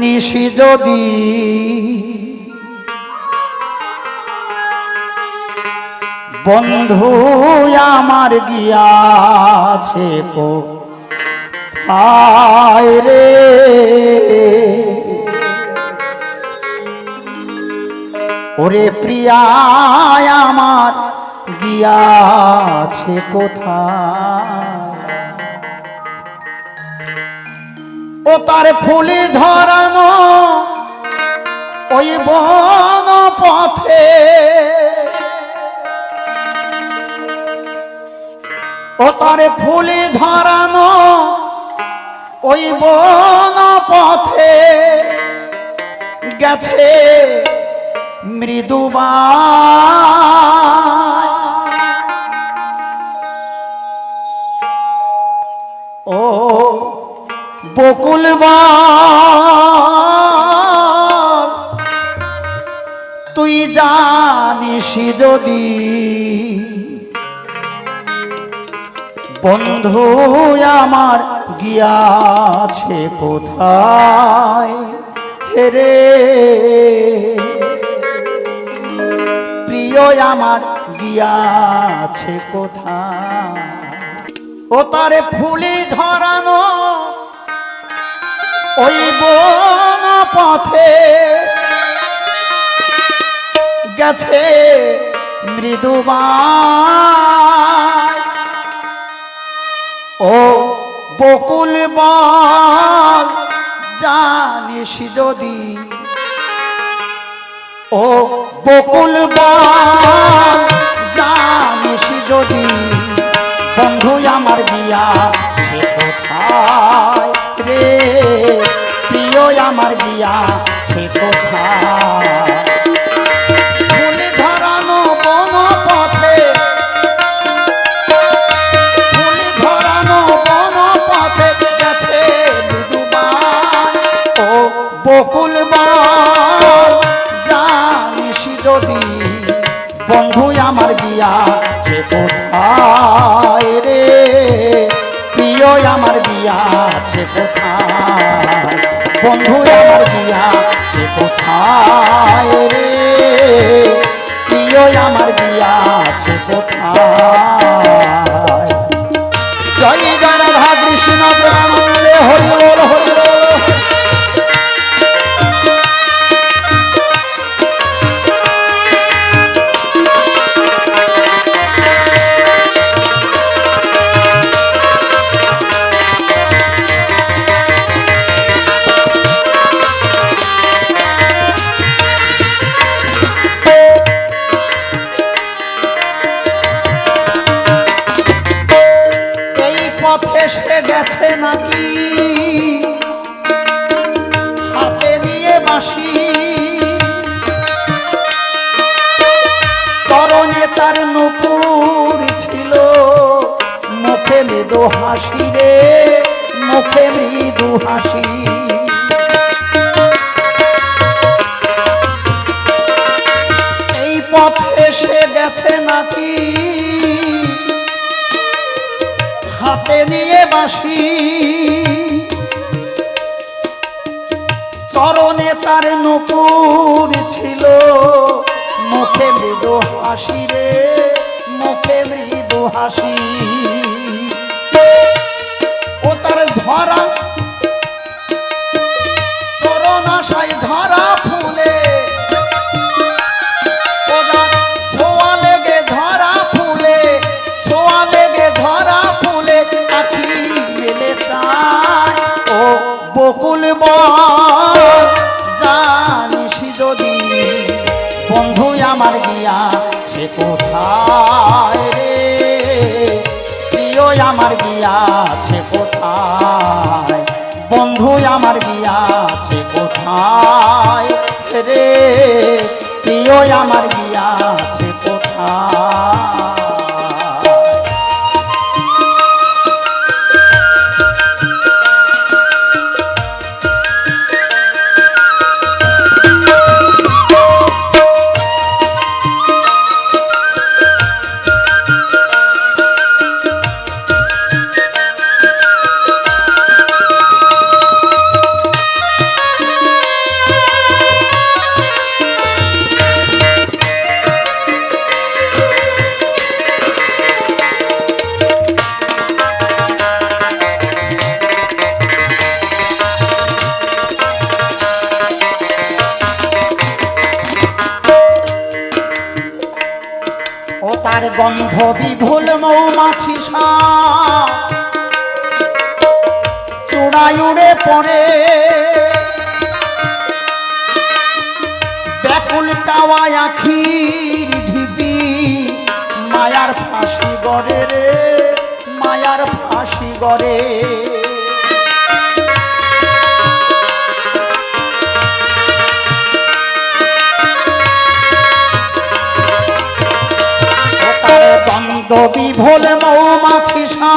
নিশি যদি। বন্ধু আমার গিয়াছে কো রে? ওরে প্রিয়ায় আমার গিয়াছে কোথায়? ও তার ফুলে ঝরানো ওই বন পথে। ও তার ফুলে ঝরানো ওই বন পথে। গেছে মৃদুবা বকুল তুই জানিস যদি বন্ধু আমার গিয়াছে কোথায়? হেরে প্রিয় আমার গিয়াছে কোথায়? ও তারে ফুলে ঝরানো ওই বন পথে গেছে মৃদুবা ও বকুল বল জানিস যদি। ও বকুল বল কোথায় রে? প্রিয় আমার গিয়া সে কোথায়? বন্ধু আমার গিয়া সে কোথায় রে? প্রিয় আমার গিয়া হাসি। এই পথে এসে গেছে নাকি? হাতে নিয়ে বাসি চরণে তার নুপুর ছিল। মুখে মৃদু হাসি রে, মুখে মৃদু হাসি। আমার গিয়া সে কোথায় রে? প্রিয় আমার গিয়া সে বিভুল মৌমাছি সাপ। চূড়ায় উড়ে পড়ে। ব্যাকুল চাওয়ায় আখির ঢিপি মায়ার ফাঁসি গড়ে রে। দ্বন্দ্ব ভোলে মৌমাছি সাপ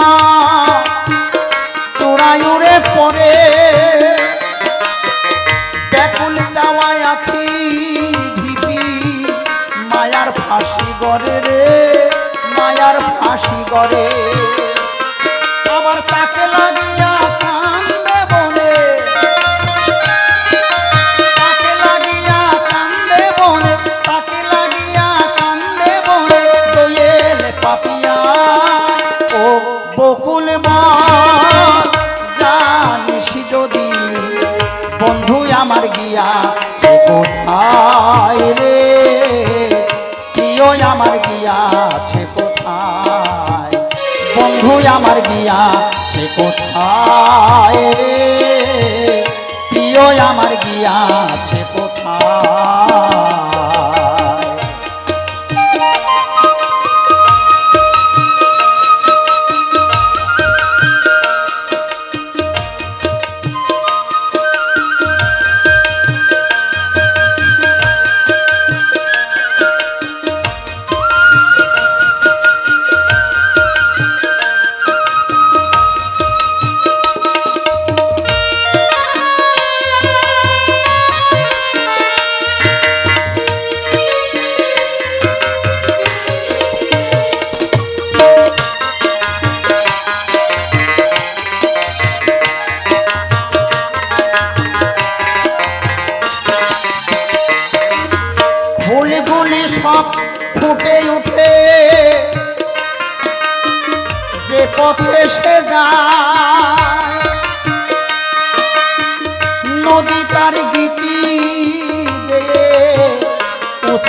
সে কোথায় প্রিয় আমার গিয়া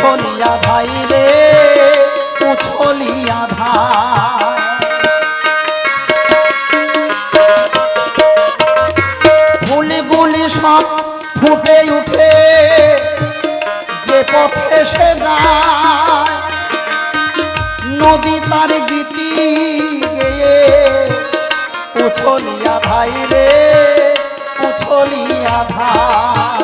উছলিয়া ভাই রে, উছলিয়া ধায় ফুলগুলি সব ফুটে উঠে, যে পথে সে নদী তার গীতি গেয়ে উছলিয়া ভাই রে, উছলিয়া ভাই।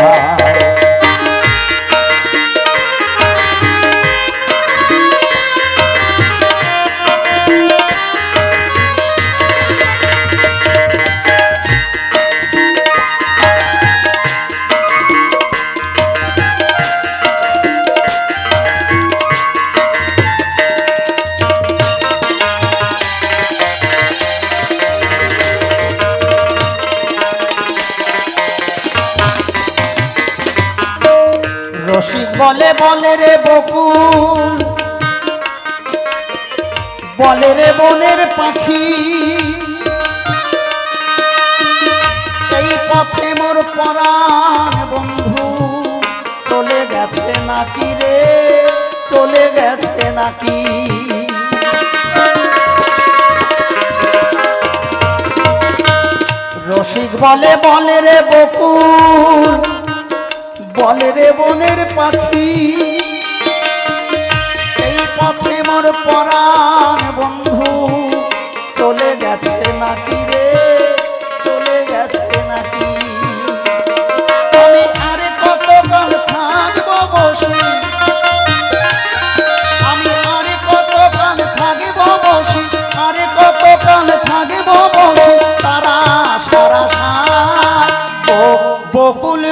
রে বকুল, বলে রে বনের পাখি, এই পথে মোর পরাণ বন্ধু, চলে গেছে নাকি রে, চলে গেছে নাকি? রসিক বলে বলে রে বকুল, বলে রে বনের পাখি পথে মোর পরাণ বন্ধু। চলে গেছে নাকি রে? চলে গেছে নাকি? আমি আরে কত কাল থাকব বসে? আমি আরে কত কাল থাকব বসে? আরে কত কাল থাকব বসে? তারা সারা সারা বকুল